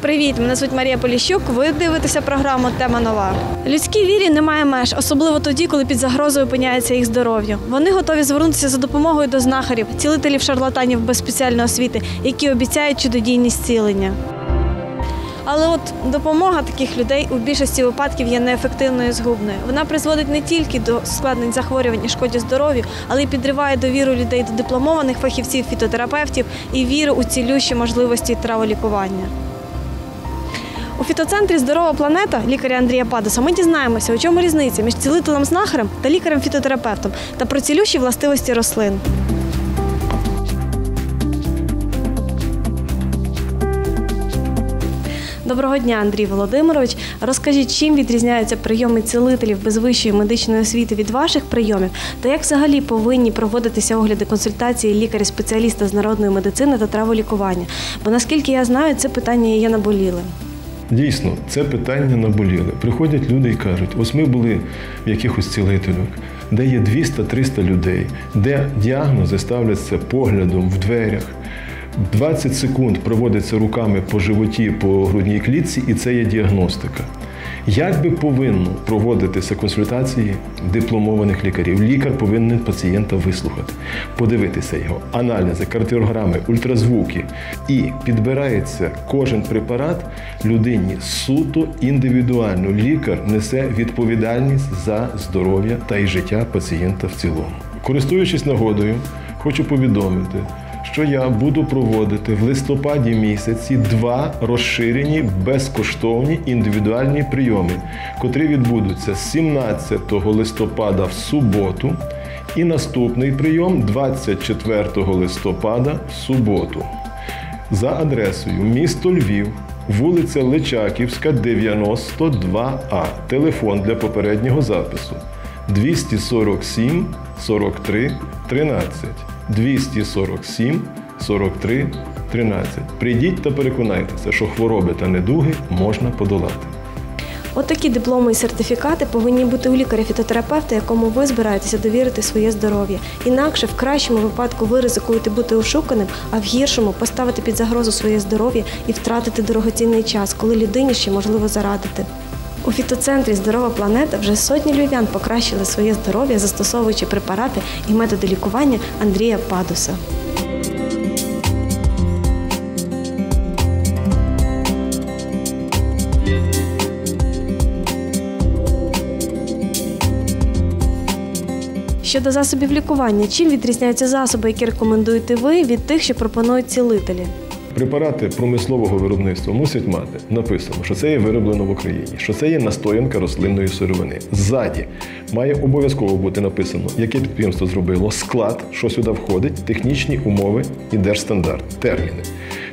Привіт, мене звуть Марія Поліщук. Ви дивитеся програму Тема нова. Людській вірі немає меж, особливо тоді, коли під загрозою опиняється їх здоров'я. Вони готові звернутися за допомогою до знахарів, цілителів шарлатанів без спеціальної освіти, які обіцяють чудодійні зцілення. Але от допомога таких людей у більшості випадків є неефективною і згубною. Вона призводить не тільки до складнень захворювань і шкоді здоров'ю, але й підриває довіру людей до дипломованих фахівців, фітотерапевтів і віру у цілющі можливості траволікування. Фітоцентрі Здорова планета лікаря Андрія Падоса ми дізнаємося, у чому різниця між цілителем знахарем та лікарем-фітотерапевтом та про цілющі властивості рослин. Доброго дня, Андрій Володимирович. Розкажіть, чим відрізняються прийоми цілителів без вищої медичної освіти від ваших прийомів, та як взагалі повинні проводитися огляди консультації лікаря-спеціаліста з народної медицини та траволікування? Бо наскільки я знаю, це питання є наболілим. Дійсно, це питання наболіли. Приходять люди і кажуть: ось ми були в якихось цілителях, де є 200-300 людей, де діагнози ставляться поглядом в дверях. 20 секунд проводиться руками по животі, по грудній клітці, і це є діагностика. Як би повинно проводитися консультації дипломованих лікарів? Лікар повинен пацієнта вислухати, подивитися його, аналізи, кардіограми, ультразвуки. І підбирається кожен препарат людині суто індивідуально. Лікар несе відповідальність за здоров'я та й життя пацієнта в цілому. Користуючись нагодою, хочу повідомити що я буду проводити в листопаді місяці два розширені безкоштовні індивідуальні прийоми, котрі відбудуться 17 листопада в суботу. І наступний прийом 24 листопада в суботу. За адресою місто Львів, вулиця Личаківська, 92А. Телефон для попереднього запису 247 43 13. 247 43 13. Прийдіть та переконайтеся, що хвороби та недуги можна подолати. От дипломи і сертифікати повинні бути у лікаря-фітотерапевта, якому ви збираєтеся довірити своє здоров'я. Інакше в кращому випадку ви ризикуєте бути ошуканим, а в гіршому поставити під загрозу своє здоров'я і втратити дорогоцінний час, коли людині ще можливо зарадити. У фітоцентрі Здорова планета вже сотні львів'ян покращили своє здоров'я, застосовуючи препарати і методи лікування Андрія Падуса. Щодо засобів лікування, чим відрізняються засоби, які рекомендуєте ви від тих, що пропонують цілителі? Препарати промислового виробництва мусять мати написано, що це є вироблено в Україні, що це є настоянка рослинної сировини. Ззаді має обов'язково бути написано, яке підприємство зробило склад, що сюди входить, технічні умови і держстандарт, терміни.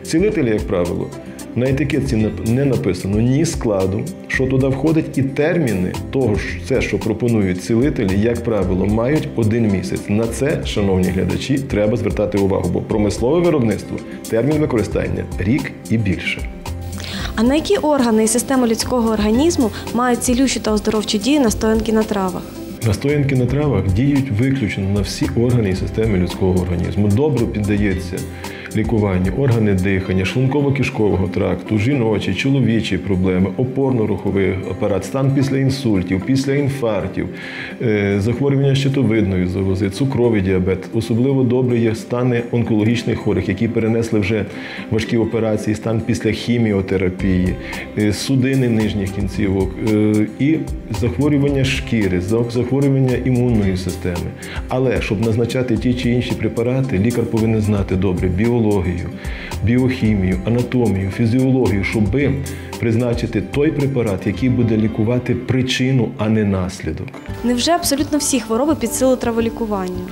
Цілителі, як правило, на етикетці не написано ні складу, що туди входить, і терміни того, це, що пропонують цілителі, як правило, мають один місяць. На це, шановні глядачі, треба звертати увагу, бо промислове виробництво термін використання рік і більше. А на які органи і системи людського організму мають цілющу та оздоровчу дію настоянки на травах? Настоянки на травах діють виключно на всі органи і системи людського організму. Добре піддається лікуванню, органи дихання, шлунково-кишкового тракту, жіночі, чоловічі проблеми, опорно-руховий апарат, стан після інсультів, після інфарктів, е, захворювання щитовидної залози, цукровий діабет. Особливо добре є стани онкологічних хворих, які перенесли вже важкі операції, стан після хіміотерапії, е, судини нижніх кінцівок е, і захворювання шкіри, захворювання імунної системи. Але щоб назначати ті чи інші препарати, лікар повинен знати добре біологію, біологію, біохімію, анатомію, фізіологію, щоб призначити той препарат, який буде лікувати причину, а не наслідок. Невже абсолютно всі хвороби під силу траволікування?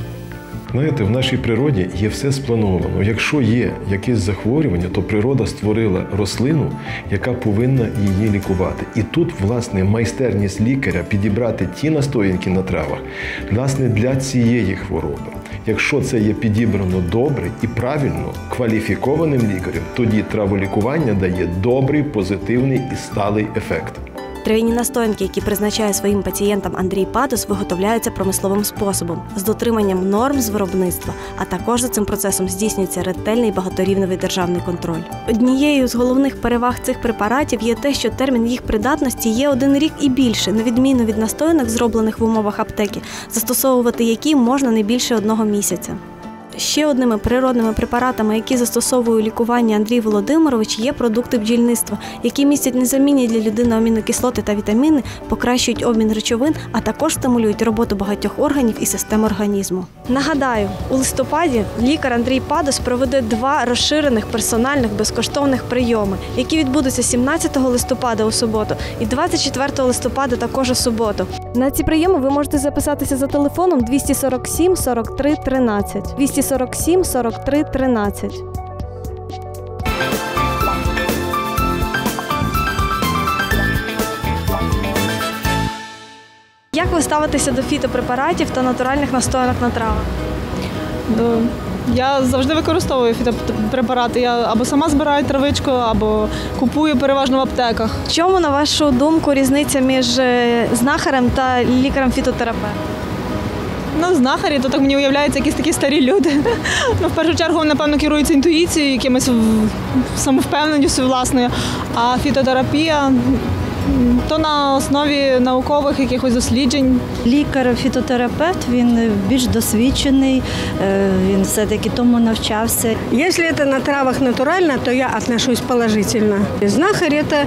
Знаєте, в нашій природі є все сплановано. Якщо є якесь захворювання, то природа створила рослину, яка повинна її лікувати. І тут, власне, майстерність лікаря підібрати ті настоянки на травах, власне, для цієї хвороби. Якщо це є підібрано добре і правильно кваліфікованим лікарем, тоді траволікування дає добрий, позитивний і сталий ефект. Трав'яні настоянки, які призначає своїм пацієнтам Андрій Падос, виготовляються промисловим способом з дотриманням норм з виробництва, а також за цим процесом здійснюється ретельний багаторівневий державний контроль. Однією з головних переваг цих препаратів є те, що термін їх придатності є один рік і більше, на відміну від настоянок, зроблених в умовах аптеки, застосовувати які можна не більше одного місяця. Ще одними природними препаратами, які застосовує у лікуванні Андрій Володимирович, є продукти бджільництва, які містять незамінні для людини амінокислоти та вітаміни, покращують обмін речовин, а також стимулюють роботу багатьох органів і систем організму. Нагадаю, у листопаді лікар Андрій Падос проведе два розширених персональних безкоштовних прийоми, які відбудуться 17 листопада у суботу і 24 листопада також у суботу. На ці прийоми ви можете записатися за телефоном 247 43 13. 247 43 13. Як ви ставитеся до фітопрепаратів та натуральних настоянок на травах? Ну, Я завжди використовую фітопрепарати. Я або сама збираю травичку, або купую переважно в аптеках. В чому, на вашу думку, різниця між е, знахарем та лікарем-фітотерапевтом? Ну, знахарі, то так мені уявляється, якісь такі старі люди. Ну, в першу чергу, напевно, керуються інтуїцією, якимось самовпевненістю власною. А фітотерапія то на основі наукових якихось досліджень. Лікар-фітотерапевт він більш досвідчений, е, він все-таки тому навчався. Если это на травах натурально, то я отношусь положительно. Знахарь – это,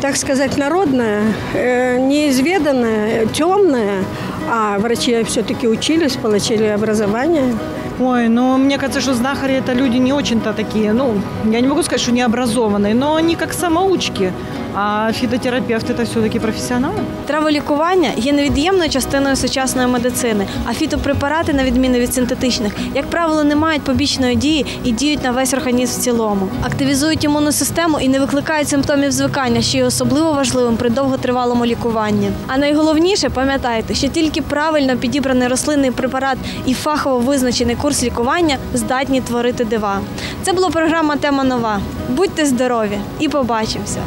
так сказать, народное, э, неизведанное, темное, а врачи все-таки учились, получили образование. Ой, ну мне кажется, что знахари это люди не очень-то такие, ну, я не могу сказать, что не образованные, но они как самоучки. А фитотерапевт это все-таки профессионалы. Траволікування є невід'ємною частиною сучасної медицини, а фітопрепарати, на відміну від синтетичних, як правило, не мають побічної дії і діють на весь організм в цілому. Активізують імунну систему і не викликають симптомів звикання, що є особливо важливим при довготривалому лікуванні. А найголовніше пам'ятайте, що тільки правильно підібраний рослинний препарат і фахово визначений курс лікування здатні творити дива. Це була програма Тема нова. Будьте здорові і побачимося!